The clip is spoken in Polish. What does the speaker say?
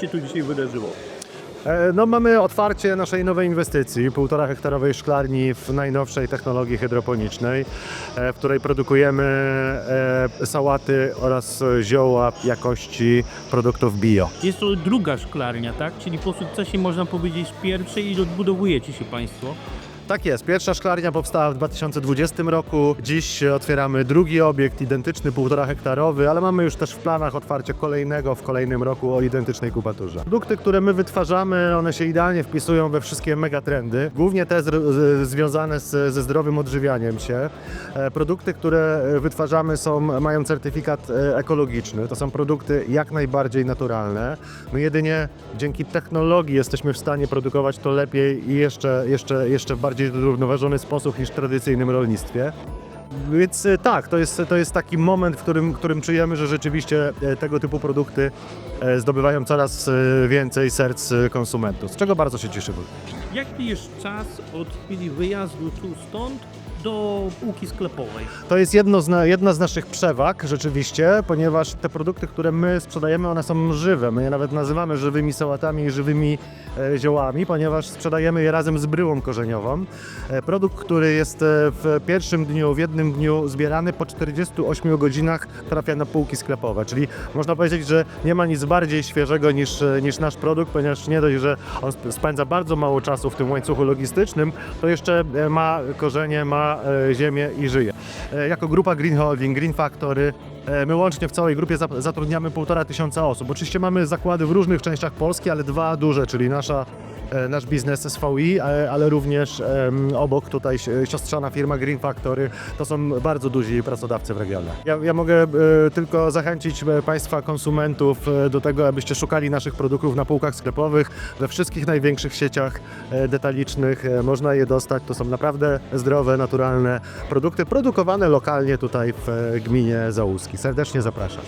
się tu dzisiaj wydarzyło? E, No, mamy otwarcie naszej nowej inwestycji, półtora hektarowej szklarni w najnowszej technologii hydroponicznej, e, w której produkujemy e, sałaty oraz zioła jakości produktów bio. Jest to druga szklarnia, tak? Czyli po sukcesie można powiedzieć pierwszej i odbudowujecie się Państwo. Tak jest, pierwsza szklarnia powstała w 2020 roku. Dziś otwieramy drugi obiekt, identyczny, półtora hektarowy, ale mamy już też w planach otwarcie kolejnego w kolejnym roku o identycznej kubaturze. Produkty, które my wytwarzamy, one się idealnie wpisują we wszystkie megatrendy, głównie te związane z, ze zdrowym odżywianiem się. E, Produkty, które wytwarzamy są, mają certyfikat e, ekologiczny. To są produkty jak najbardziej naturalne. My jedynie dzięki technologii jesteśmy w stanie produkować to lepiej i jeszcze, jeszcze, jeszcze w bardziej zrównoważony sposób niż w tradycyjnym rolnictwie. Więc e, tak, to jest, to jest taki moment, w którym, którym czujemy, że rzeczywiście e, tego typu produkty zdobywają coraz e, więcej serc e, konsumentów, z czego bardzo się cieszymy. Jaki jest czas od chwili wyjazdu tu stąd do półki sklepowej? To jest jedno z na, jedna z naszych przewag rzeczywiście, ponieważ te produkty, które my sprzedajemy, one są żywe. My je nawet nazywamy żywymi sałatami i żywymi e, ziołami, ponieważ sprzedajemy je razem z bryłą korzeniową. E, produkt, który jest e, w pierwszym dniu, w jednym dniu zbierany, po 48 godzinach trafia na półki sklepowe. Czyli można powiedzieć, że nie ma nic bardziej świeżego niż, niż nasz produkt, ponieważ nie dość, że on sp- spędza bardzo mało czasu w tym łańcuchu logistycznym, to jeszcze e, ma korzenie, ma e, ziemię i żyje. E, Jako grupa Green Holding, Green Factory, my łącznie w całej grupie zatrudniamy półtora tysiąca osób. Oczywiście mamy zakłady w różnych częściach Polski, ale dwa duże, czyli nasza nasz biznes SVI, e, ale również obok tutaj si- siostrzana firma Green Factory. To są bardzo duzi pracodawcy w regionie. Ja, ja mogę e, tylko zachęcić e, Państwa konsumentów e, do tego, abyście szukali naszych produktów na półkach sklepowych. We wszystkich największych sieciach e, detalicznych e, można je dostać. To są naprawdę zdrowe, naturalne produkty produkowane lokalnie tutaj w e, gminie Załuski. Serdecznie zapraszam.